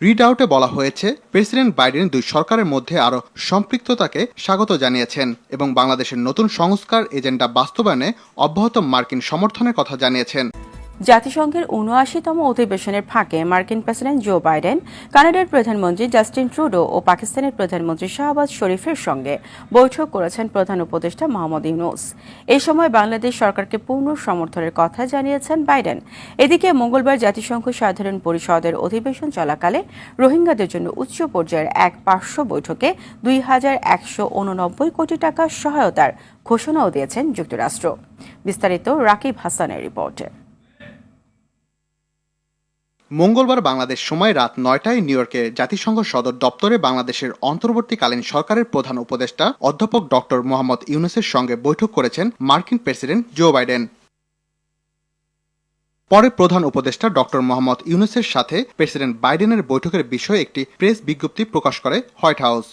Read আউটে বলা হয়েছে, প্রেসিডেন্ট বাইডেন দুই সরকারের মধ্যে আরও সম্পৃক্ততাকে স্বাগত জানিয়েছেন এবং বাংলাদেশের নতুন সংস্কার এজেন্ডা বাস্তবায়নে অব্যাহত মার্কিন সমর্থনের কথা জানিয়েছেন। জাতিসংঘের উনআশিতম অধিবেশনের ফাঁকে মার্কিন প্রেসিডেন্ট জো বাইডেন, কানাডার প্রধানমন্ত্রী জাস্টিন ট্রুডো ও পাকিস্তানের প্রধানমন্ত্রী শাহবাজ শরীফের সঙ্গে বৈঠক করেছেন প্রধান উপদেষ্টা মোহাম্মদ ইউনুস। এই সময় বাংলাদেশ সরকারকে পূর্ণ সমর্থনের কথা জানিয়েছেন বাইডেন। এদিকে মঙ্গলবার জাতিসংঘ সাধারণ পরিষদের অধিবেশন চলাকালে রোহিঙ্গাদের জন্য উচ্চ পর্যায়ের এক পার্শ্ব বৈঠকে দুই হাজার একশো উননব্বই কোটি টাকা সহায়তার ঘোষণাও দিয়েছেন যুক্তরাষ্ট্র। বিস্তারিত রাকিব হাসানের রিপোর্টে। মঙ্গলবার বাংলাদেশ সময় রাত নয়টায় নিউ ইয়র্কে জাতিসংঘ সদর দপ্তরে বাংলাদেশের অন্তর্বর্তীকালীন সরকারের প্রধান উপদেষ্টা অধ্যাপক ডক্টর মোহাম্মদ ইউনুসের সঙ্গে বৈঠক করেছেন মার্কিন প্রেসিডেন্ট জো বাইডেন। পরে প্রধান উপদেষ্টা ডক্টর মোহাম্মদ ইউনুসের সাথে প্রেসিডেন্ট বাইডেনের বৈঠকের বিষয়ে একটি প্রেস বিজ্ঞপ্তি প্রকাশ করে হোয়াইট হাউস।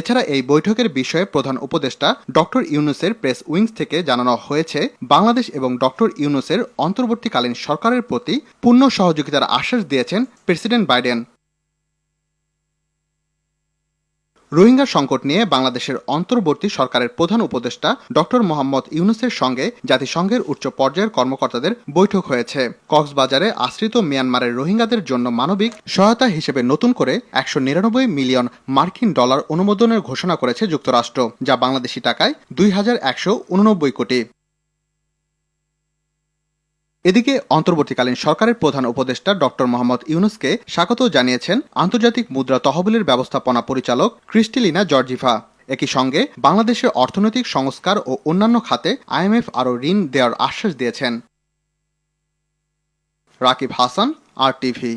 এছাড়া এই বৈঠকের বিষয়ে প্রধান উপদেষ্টা ডক্টর ইউনুসের প্রেস উইংস থেকে জানানো হয়েছে, বাংলাদেশ এবং ডক্টর ইউনুসের অন্তর্বর্তীকালীন সরকারের প্রতি পূর্ণ সহযোগিতার আশ্বাস দিয়েছেন প্রেসিডেন্ট বাইডেন। রোহিঙ্গা সংকট নিয়ে বাংলাদেশের অন্তর্বর্তী সরকারের প্রধান উপদেষ্টা ডক্টর মোহাম্মদ ইউনুসের সঙ্গে জাতিসংঘের উচ্চ পর্যায়ের কর্মকর্তাদের বৈঠক হয়েছে। কক্সবাজারে আশ্রিত মিয়ানমারের রোহিঙ্গাদের জন্য মানবিক সহায়তা হিসেবে নতুন করে একশো নিরানব্বই মিলিয়ন মার্কিন ডলার অনুমোদনের ঘোষণা করেছে যুক্তরাষ্ট্র, যা বাংলাদেশি টাকায় দুই হাজার একশো উননব্বই কোটি। এদিকে অন্তর্বর্তীকালীন সরকারের প্রধান উপদেষ্টা ডক্টর মোহাম্মদ ইউনুসকে স্বাগত জানিয়েছেন আন্তর্জাতিক মুদ্রা তহবিলের ব্যবস্থাপনা পরিচালক ক্রিস্টিলিনা জর্জিভা একই সঙ্গে বাংলাদেশের অর্থনৈতিক সংস্কার ও অন্যান্য খাতে আইএমএফ আরও ঋণ দেওয়ার আশ্বাস দিয়েছেন। Rakib Hasan, R TV.